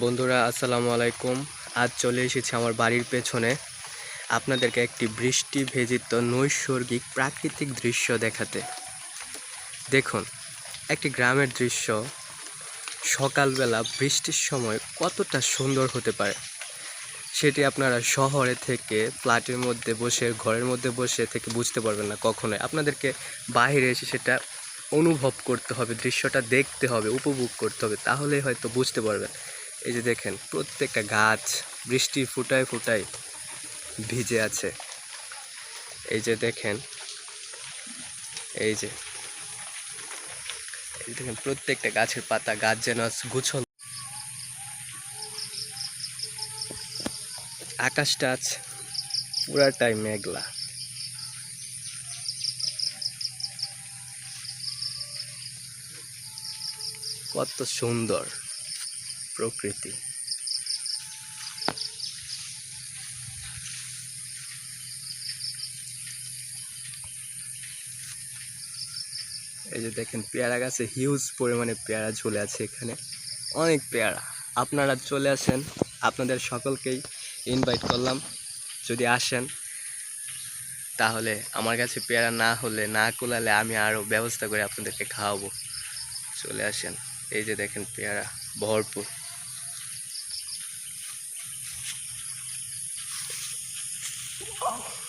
বন্ধুরা, আসসালামু আলাইকুম। আজ চলে এসেছি আমার বাড়ির পেছনে। আপনাদেরকে একটি বৃষ্টি ভেজিত নৈসর্গিক প্রাকৃতিক দৃশ্য দেখাতে। দেখুন, একটি গ্রামের দৃশ্য। সকালবেলা বৃষ্টির সময় কতটা সুন্দর হতে পারে। সেটি আপনারা শহরে থেকে ফ্ল্যাটের মধ্যে বসে, ঘরের মধ্যে বসে থেকে বুঝতে পারবেন না কখনোই। আপনাদেরকে বাইরে এসে সেটা অনুভব করতে হবে, দৃশ্যটা দেখতে হবে, উপভোগ করতে হবে, তাহলেই হয়তো বুঝতে পারবেন। এই যে দেখেন, প্রত্যেকটা গাছ বৃষ্টি ফুটায় ফুটায় ভিজে আছে। এই যে দেখেন, এই যে দেখেন, প্রত্যেকটা গাছের পাতা, গাছ যেন গুছল আকাশটা আছে পুরাটাই মেঘলা। কত সুন্দর। প্রকৃতি। এই যে দেখেন, পেয়ারা গাছে হিউজ পরিমাণে পেয়ারা ঝুলে আছে এখানে। অনেক পেয়ারা। আপনারা চলে আসেন, আপনাদের সকলকেই ইনভাইট করলাম। যদি আসেন, তাহলে আমার কাছে পেয়ারা না হলে, না কোলালে আমি আরও ব্যবস্থা করে আপনাদেরকে খাওয়াবো। চলে আসেন। এই যে দেখেন, পেয়ারা ভরপুর। Oh.